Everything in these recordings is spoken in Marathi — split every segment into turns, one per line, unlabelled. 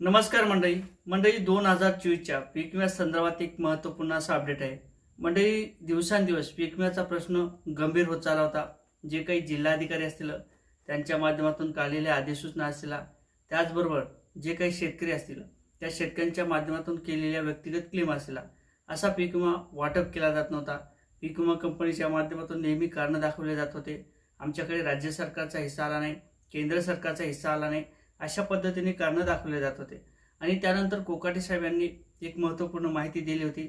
नमस्कार मंडळी. मंडळी दोन हजार चोवीसच्या पीक विम्या संदर्भात एक महत्त्वपूर्ण असा अपडेट आहे. मंडळी दिवसांदिवस पीक विम्याचा प्रश्न गंभीर होत चालला होता. जे काही जिल्हाधिकारी असतील त्यांच्या माध्यमातून काढलेल्या अधिसूचना असतील त्याचबरोबर जे काही शेतकरी असतील त्या शेतकऱ्यांच्या माध्यमातून केलेल्या व्यक्तिगत क्लेम असतील असा पीक विमा वाटप केला जात नव्हता. पीक विमा कंपनीच्या माध्यमातून नेहमी कारणं दाखवले जात होते. आमच्याकडे राज्य सरकारचा हिस्सा आला नाही केंद्र सरकारचा हिस्सा आला नाही अशा पद्धतीने कारणं दाखवले जात होते. आणि त्यानंतर कोकाटे साहेब यांनी एक महत्त्वपूर्ण माहिती दिली होती.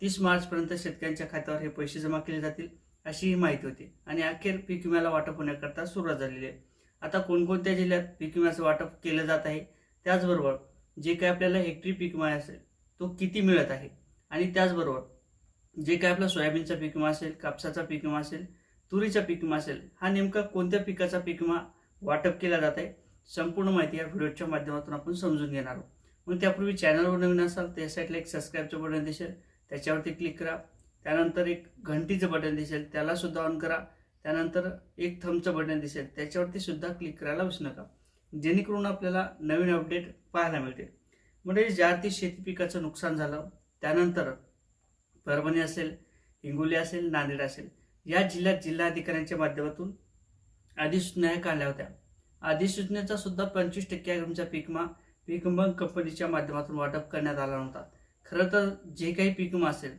तीस मार्चपर्यंत शेतकऱ्यांच्या खात्यावर हे पैसे जमा केले जातील अशी ही माहिती होती. आणि अखेर पीक विम्याला वाटप होण्याकरता सुरुवात झालेली आहे. आता कोणकोणत्या जिल्ह्यात पीक विम्याचं वाटप केलं जात आहे त्याचबरोबर जे काय आपल्याला हेक्टरी पीक विमा असेल तो किती मिळत आहे? आणि त्याचबरोबर जे काय आपला सोयाबीनचा पीक विमा असेल कापसाचा पीक विमा असेल तुरीचा पीक विमा असेल हा नेमका कोणत्या पिकाचा पीक विमा वाटप केला जात आहे? संपूर्ण माहिती या व्हिडिओच्या माध्यमातून आपण समजून घेणार आहोत. मग त्यापूर्वी चॅनलवर नवीन असाल त्या साईडला एक सबस्क्राईबचं बटन दिसेल त्याच्यावरती क्लिक करा. त्यानंतर एक घंटीचं बटन दिसेल त्याला सुद्धा ऑन करा. त्यानंतर एक थंबचं बटन दिसेल त्याच्यावरती सुद्धा क्लिक करायला विसरू नका. जेणेकरून आपल्याला नवीन अपडेट पाहायला मिळते म्हणजे ज्या अर्थी शेती पिकाचं नुकसान झालं त्यानंतर परभणी असेल हिंगोली असेल नांदेड असेल या जिल्ह्यात जिल्हाधिकाऱ्यांच्या माध्यमातून अधिसूचना काढल्या होत्या. अधिसूचनेचा सुद्धा पंचवीस टक्के अग्रिमचा पीकमा विमा विमा कंपनीच्या माध्यमातून वाटप करण्यात आला नव्हता. खरं तर जे काही पीक विमा असेल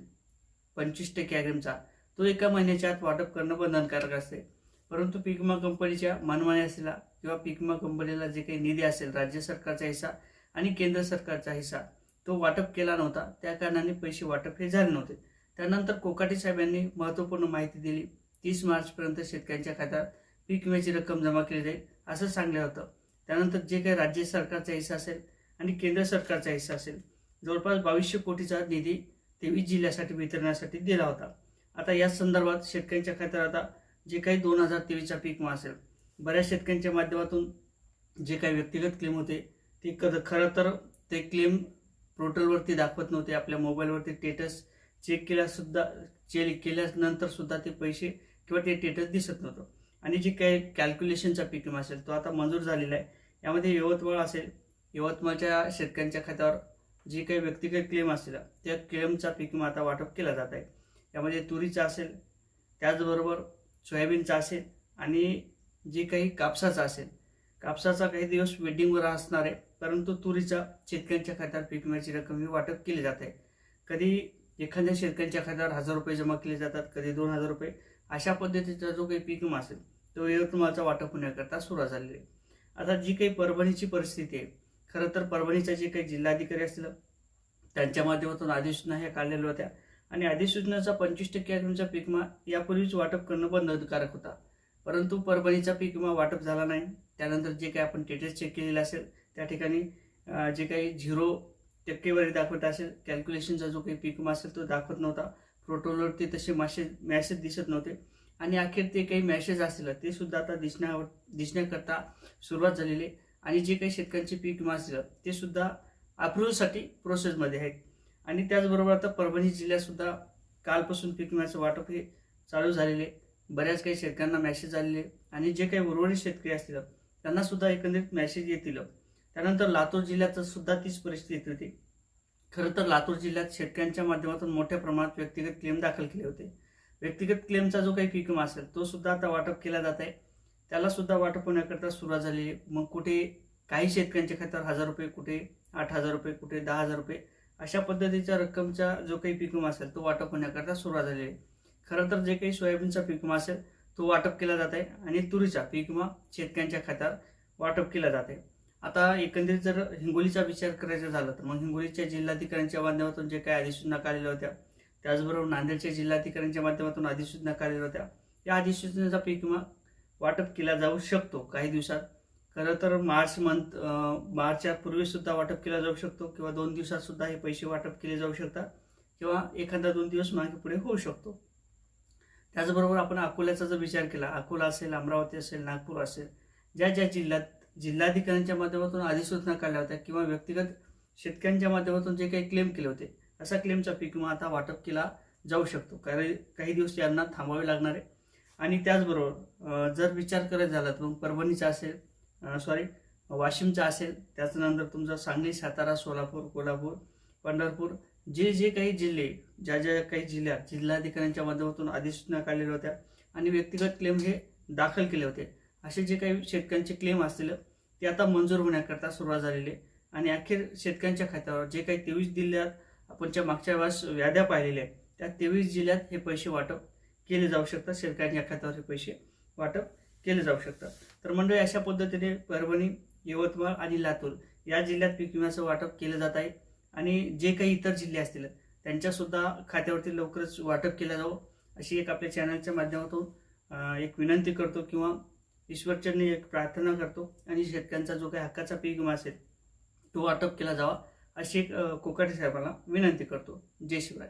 पंचवीस टक्के अग्रिमचा तो एका महिन्याच्या आत वाटप करणं बंधनकारक असते. परंतु पीक विमा कंपनीच्या मनमानी असलेला किंवा पीक विमा कंपनीला जे काही निधी असेल राज्य सरकारचा हिस्सा आणि केंद्र सरकारचा हिस्सा तो वाटप केला नव्हता. त्या कारणाने पैसे वाटप हे झाले नव्हते. त्यानंतर कोकाटे साहेब यांनी महत्त्वपूर्ण माहिती दिली. तीस मार्चपर्यंत शेतकऱ्यांच्या खात्यात पीक विम्याची रक्कम जमा केली जाईल. असं सांगलं होतं. त्यानंतर जे काही राज्य सरकारचा हिस्सा असेल आणि केंद्र सरकारचा हिस्सा असेल जवळपास बावीसशे कोटीचा निधी तेवीस जिल्ह्यासाठी वितरणासाठी दिला होता. आता या संदर्भात शेतकऱ्यांच्या खात्यात आता जे काही दोन हजार तेवीसचा पीक विमा असेल बऱ्याच शेतकऱ्यांच्या माध्यमातून जे काही व्यक्तिगत क्लेम होते ते कद खरं तर ते क्लेम पोर्टलवरती दाखवत नव्हते. आपल्या मोबाईलवरती स्टेटस चेक केल्यासुद्धा चेक केल्यानंतरसुद्धा ते पैसे किंवा ते स्टेटस दिसत नव्हतं. आणि जी काही कॅल्क्युलेशनचा पीक विमा असेल तो आता मंजूर झालेला आहे. यामध्ये यवतमाळ असेल यवतमाळच्या शेतकऱ्यांच्या खात्यावर जी काही व्यक्तिगत क्लेम असेल त्या क्लेमचा पीक विमा आता वाटप केला जात आहे. यामध्ये तुरीचा असेल त्याचबरोबर सोयाबीनचा असेल आणि जे काही कापसाचा असेल. कापसाचा काही दिवस वेडिंगवर असणार आहे परंतु तुरीचा शेतकऱ्यांच्या खात्यावर पीक विम्याची रक्कम ही वाटप केली जात आहे. कधी एखाद्या शेतकऱ्यांच्या खात्यावर हजार रुपये जमा केले जातात कधी दोन हजार रुपये. अशा पद्धतीचा जो काही पीक विमा असेल तो यवतमाळचा वाटप होण्याकरता सुरुवात झालेली आहे. आता जी काही परभणीची परिस्थिती आहे खरं तर परभणीच्या जे काही जिल्हाधिकारी असतील त्यांच्या माध्यमातून अधिसूचना ह्या काढलेल्या होत्या. आणि अधिसूचनाचा पंचवीस टक्के अग्रिमचा पीक विमा यापूर्वीच वाटप करणं बंधनकारक होता. परंतु परभणीचा पीक विमा वाटप झाला नाही. त्यानंतर जे काही आपण टेटेस चेक केलेलं असेल त्या ठिकाणी जे काही झिरो टक्केवारी दाखवत असेल कॅल्क्युलेशनचा जो काही पीक विमा असेल तो दाखवत नव्हता. प्रोटोलवरती तसे मॅसेज मॅसेज दिसत नव्हते. आणि अखेर ते काही मॅसेज असतील ते सुद्धा आता दिसण्या दिसण्याकरता सुरुवात झालेली आहे. आणि जे काही शेतकऱ्यांचे पीक विमा असेल ते सुद्धा अप्रुव्हलसाठी प्रोसेसमध्ये आहेत. आणि त्याचबरोबर आता परभणी जिल्ह्यातसुद्धा कालपासून पीक विम्याचं वाटप हे चालू झालेले बऱ्याच काही शेतकऱ्यांना मॅसेज आलेले आणि जे काही उर्वरित शेतकरी असतील त्यांना सुद्धा एकंदरीत मॅसेज येतील. त्यानंतर लातूर जिल्ह्याचं सुद्धा तीच परिस्थिती होती. खरं तर लातूर जिल्ह्यात शेतकऱ्यांच्या माध्यमातून मोठ्या प्रमाणात व्यक्तिगत क्लेम दाखल केले होते. व्यक्तिगत क्लेमचा जो काही पीक विमा असेल तो सुद्धा आता वाटप केला जात आहे. त्याला सुद्धा वाटप होण्याकरता सुरुवात झाली आहे. मग कुठे काही शेतकऱ्यांच्या खात्यावर हजार रुपये कुठे आठ हजार रुपये कुठे दहा हजार रुपये अशा पद्धतीच्या रक्कमचा जो काही पीक विमा असेल तो वाटप होण्याकरता सुरुवात झाली आहे. खरं तर जे काही सोयाबीनचा पीक विमा असेल तो वाटप केला जात आहे आणि तुरीचा पीक विमा शेतकऱ्यांच्या खात्यावर वाटप केला जात आहे. आता एकंदरीत जर हिंगोलीचा विचार करायचा झाला तर मग हिंगोलीच्या जिल्हाधिकाऱ्यांच्या माध्यमातून जे काही अधिसूचना काढलेल्या होत्या त्याचबरोबर नांदेडच्या जिल्हाधिकाऱ्यांच्या माध्यमातून अधिसूचना काढलेल्या होत्या या अधिसूचनेचा पीक विमा वाटप केला जाऊ शकतो काही दिवसात. खरं तर मार्च मंथ मार्चच्या पूर्वी सुद्धा वाटप केला जाऊ शकतो किंवा दोन दिवसात सुद्धा हे पैसे वाटप केले जाऊ शकतात किंवा एखादा दोन दिवस मागे पुढे होऊ शकतो. त्याचबरोबर आपण अकोल्याचा जर विचार केला अकोला असेल अमरावती असेल नागपूर असेल ज्या ज्या जिल्ह्यात जिल्हाधिकाऱ्यांच्या माध्यमातून अधिसूचना काढल्या होत्या किंवा व्यक्तिगत शेतकऱ्यांच्या माध्यमातून जे काही क्लेम केले होते असा क्लेमचा पीक विमा आता वाटप केला जाऊ शकतो. कारण काही दिवस यांना थांबावे लागणार आहे. आणि त्याचबरोबर जर विचार करायचा झाला तर मग परभणीचा असेल सॉरी वाशिमचा असेल त्याच्यानंतर तुमचा सांगली सातारा सोलापूर कोल्हापूर पंढरपूर जे जे काही जिल्हे ज्या ज्या काही जिल्ह्यात जिल्हाधिकाऱ्यांच्या माध्यमातून अधिसूचना काढलेल्या होत्या आणि व्यक्तिगत क्लेम हे दाखल केले होते असे जे काही शेतकऱ्यांचे क्लेम असतील ते आता मंजूर होण्याकरता सुरुवात झालेली आहे. आणि अखेर शेतकऱ्यांच्या खात्यावर जे काही तेवीस जिल्ह्यात आपण ज्या मागच्या वेळेस याद्या पाहिलेल्या आहेत त्या तेवीस जिल्ह्यात हे पैसे वाटप केले जाऊ शकतात. शेतकऱ्यांच्या खात्यावर हे पैसे वाटप केले जाऊ शकतात. तर मंडळी अशा पद्धतीने परभणी यवतमाळ आणि लातूर या जिल्ह्यात पीक विम्याचं वाटप केलं जात आहे. आणि जे काही इतर जिल्हे असतील त्यांच्यासुद्धा खात्यावरती लवकरच वाटप केलं जावं अशी एक आपल्या चॅनलच्या माध्यमातून एक विनंती करतो किंवा ईश्वरचरणी एक प्रार्थना करतो आणि शेतकऱ्यांचा जो काही हक्काचा पीक विमा असेल तो वाटप केला जावा अशी एक कोकाटे साहेबांना विनंती करतो. जय शिवराय.